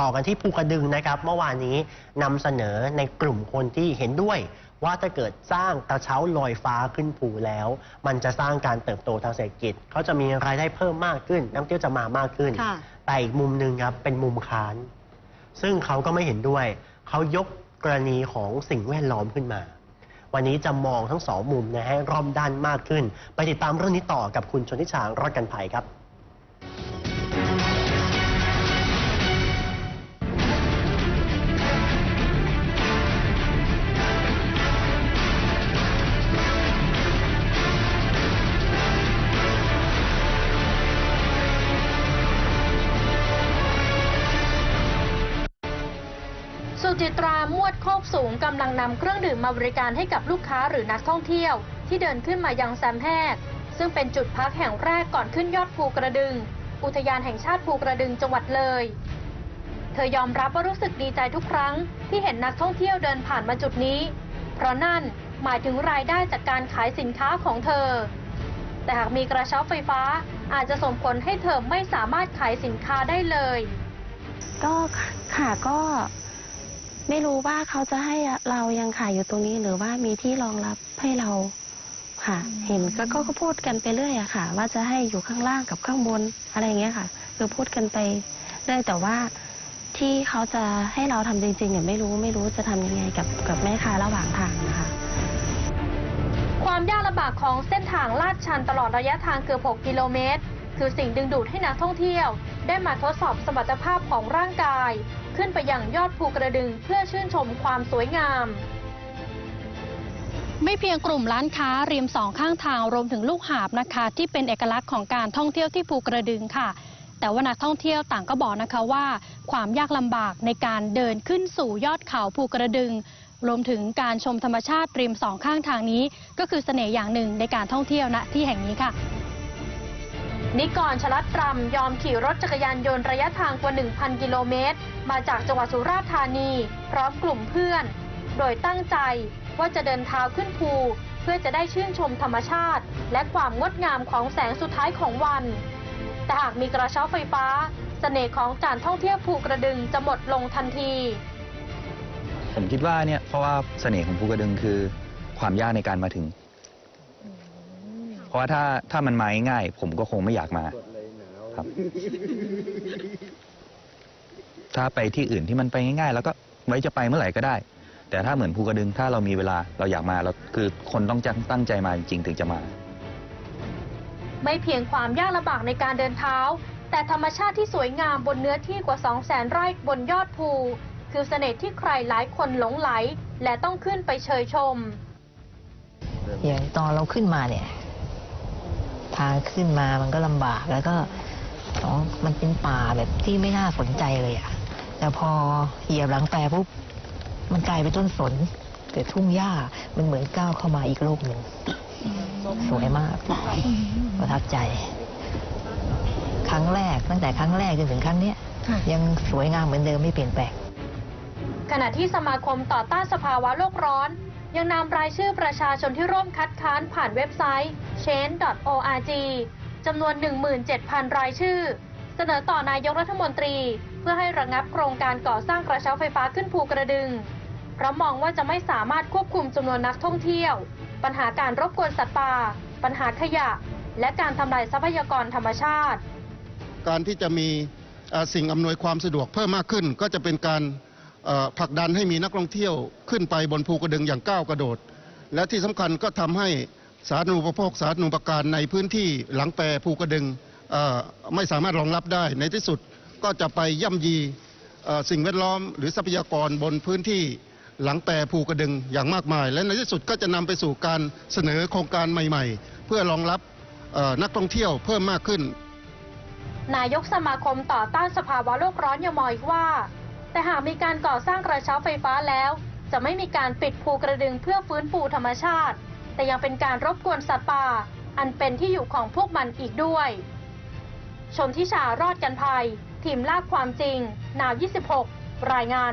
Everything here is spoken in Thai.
ต่อกันที่ภูกระดึงนะครับเมื่อวานนี้นำเสนอในกลุ่มคนที่เห็นด้วยว่าถ้าเกิดสร้างกระเช้าลอยฟ้าขึ้นภูแล้ว มันจะสร้างการเติบโตทางเศรษฐกิจเขาจะมีรายได้เพิ่มมากขึ้นนักท่องเที่ยวจะมามากขึ้น ค่ะ แต่อีกมุมหนึ่งครับเป็นมุมค้าน ซึ่งเขาก็ไม่เห็นด้วย เขายกกรณีของสิ่งแวดล้อมขึ้นมา วันนี้จะมองทั้งสองมุมนะให้รอบด้านมากขึ้น ไปติดตามเรื่องนี้ต่อกับคุณชนทิชา รอดกันภัยครับ จิตรามวดโคกสูงกำลังนำเครื่องดื่มมาบริการให้กับลูกค้าหรือนักท่องเที่ยว ที่เดินขึ้นมายังแซมแพกซึ่งเป็นจุดพักแห่งแรกก่อนขึ้นยอดภูกระดึง อุทยานแห่งชาติภูกระดึงจังหวัดเลย เธอยอมรับว่ารู้สึกดีใจทุกครั้ง ที่เห็นนักท่องเที่ยวเดินผ่านมาจุดนี้ เพราะนั่นหมายถึงรายได้จากการขายสินค้าของเธอ แต่หากมีกระเช้าไฟฟ้าอาจจะส่งผลให้เธอไม่สามารถขายสินค้าได้เลย ก็ค่ะก็ ไม่รู้ว่าเขาจะให้เรายังขายอยู่ตรงนี้ หรือว่ามีที่รองรับให้เราค่ะ เห็นก็ก็ก็พูดกันไปเรื่อยอะค่ะ ว่าจะให้อยู่ข้างล่างกับข้างบนอะไรอย่างเงี้ยค่ะ คือพูดกันไปเรื่อยแต่ว่าที่เขาจะให้เราทำจริงๆเนี่ยไม่รู้ไม่รู้จะทำยังไงกับกับแม่ค้าระหว่างทางนะคะความยากลำบากของเส้นทางลาดชันตลอดระยะทางเกือบ 6 กิโลเมตร คือสิ่งดึงดูดให้นักท่องเที่ยว ได้มาทดสอบสมรรถภาพของร่างกาย ขึ้นไปยังยอดภูกระดึงเพื่อชื่นชมความสวยงาม ไม่เพียงกลุ่มร้านค้าริมสองข้างทางรวมถึงลูกหาบนะคะ ที่เป็นเอกลักษณ์ของการท่องเที่ยวที่ภูกระดึงค่ะแต่ว่านักท่องเที่ยวต่างก็บอกนะคะว่า ความยากลำบากในการเดินขึ้นสู่ยอดเขาภูกระดึง รวมถึงการชมธรรมชาติริมสองข้างทางนี้ ก็คือเสน่ห์อย่างหนึ่งในการท่องเที่ยวณที่แห่งนี้ค่ะ นิกรชลัดรำยอมขี่รถจักรยานยนต์ระยะทางกว่า 1,000 กิโลเมตร มาจากจังหวัดสุราษฎร์ธานี พร้อมกลุ่มเพื่อน โดยตั้งใจว่าจะเดินเท้าขึ้นภู เพื่อจะได้ชื่นชมธรรมชาติ และความงดงามของแสงสุดท้ายของวัน แต่หากมีกระเช้าไฟฟ้าเสน่ห์ของการท่องเที่ยวภูกระดึงจะหมดลงทันที ผมคิดว่าเนี่ยเพราะว่าเสน่ห์ของภูกระดึงคือ ความยากในการมาถึง ราะว่าถ้าถ้ามันมาง่ายๆผมก็คงไม่อยากมา ครับ ถ้าไปที่อื่นที่มันไปง่ายๆ แล้วก็ไว้จะไปเมื่อไหร่ก็ได้ แต่ถ้าเหมือนภูกระดึงถ้าเรามีเวลาเราอยากมาเราคือคนต้องตั้งใจมาจริงๆถึงจะมา ไม่เพียงความยากลำบากในการเดินเท้า แต่ธรรมชาติที่สวยงามบนเนื้อที่กว่า 2 0 0แสนไร่บนยอดภู คือเสน่ห์ที่ใครหลายคนหลงไหล และต้องขึ้นไปเชยชม อย่างตอนเราขึ้นมาเนี่ย ทางขึ้นมามันก็ลำบากแล้วก็สองมันเป็นป่าแบบที่ไม่น่าสนใจเลยอะแต่พอเหยียบหลังแปรปุ๊บมันกลายเป็นต้นสน แต่ทุ่งหญ้ามันเหมือนก้าวเข้ามาอีกโลกหนึ่งสวยมากประทับใจ ครั้งแรกตั้งแต่ครั้งแรกจนถึงครั้งเนี้ยยังสวยงามเหมือนเดิมไม่เปลี่ยนแปลงขณะที่สมาคมต่อต้านสภาวะโลกร้อน ยังนำรายชื่อประชาชนที่ร่วมคัดค้านผ่านเว็บไซต์ change.org จำนวน 17,000 รายชื่อ เสนอต่อนายกรัฐมนตรี เพื่อให้ระงับโครงการก่อสร้างกระเช้าไฟฟ้าขึ้นภูกระดึง เพราะมองว่าจะไม่สามารถควบคุมจำนวนนักท่องเที่ยว ปัญหาการรบกวนสัตว์ป่า ปัญหาขยะ และการทำลายทรัพยากรธรรมชาติ การที่จะมีสิ่งอำนวยความสะดวกเพิ่มมากขึ้น ก็จะเป็นการผลักดันให้มีนักท่องเที่ยวขึ้นไปบนภูกระดึงอย่างก้าวกระโดด และที่สำคัญก็ทำให้ สาธารณูปโภคสาธารณูปการในพื้นที่หลังแปรภูกระดึงไม่สามารถรองรับได้ ในที่สุดก็จะไปย่ำยีสิ่งแวดล้อม หรือทรัพยากรบนพื้นที่หลังแปรภูกระดึงอย่างมากมาย และในที่สุดก็จะนำไปสู่การเสนอโครงการใหม่ ๆ เพื่อรองรับนักท่องเที่ยวเพิ่มมากขึ้น นายกสมาคมต่อต้านสภาวะโลกร้อนยังมองอีกว่า แต่หากมีการก่อสร้างกระเช้าไฟฟ้าแล้ว จะไม่มีการปิดภูกระดึงเพื่อฟื้นฟูธรรมชาติ แต่ยังเป็นการรบกวนสัตว์ป่า อันเป็นที่อยู่ของพวกมันอีกด้วย ชมทิชารอดกันภัย ทีมลากความจริง นาว 26 รายงาน